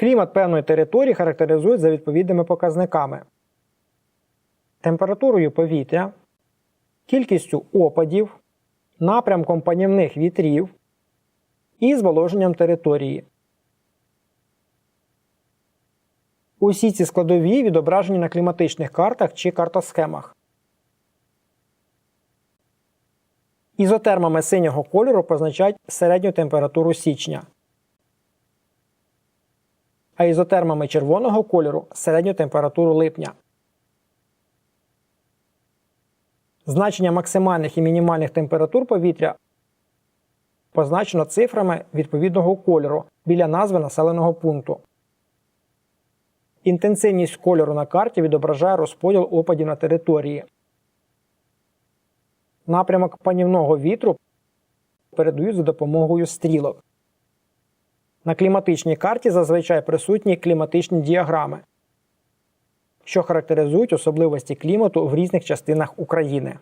Клімат певної території характеризують за відповідними показниками: температурою повітря, кількістю опадів, напрямком панівних вітрів і зволоженням території. Усі ці складові відображені на кліматичних картах чи картосхемах. Ізотермами синього кольору позначають середню температуру січня, а ізотермами червоного кольору середню температуру липня. Значення максимальних і мінімальних температур повітря позначено цифрами відповідного кольору біля назви населеного пункту. Інтенсивність кольору на карті відображає розподіл опадів на території. Напрямок панівного вітру передають за допомогою стрілок. На кліматичній карті зазвичай присутні кліматичні діаграми, що характеризують особливості клімату в різних частинах України.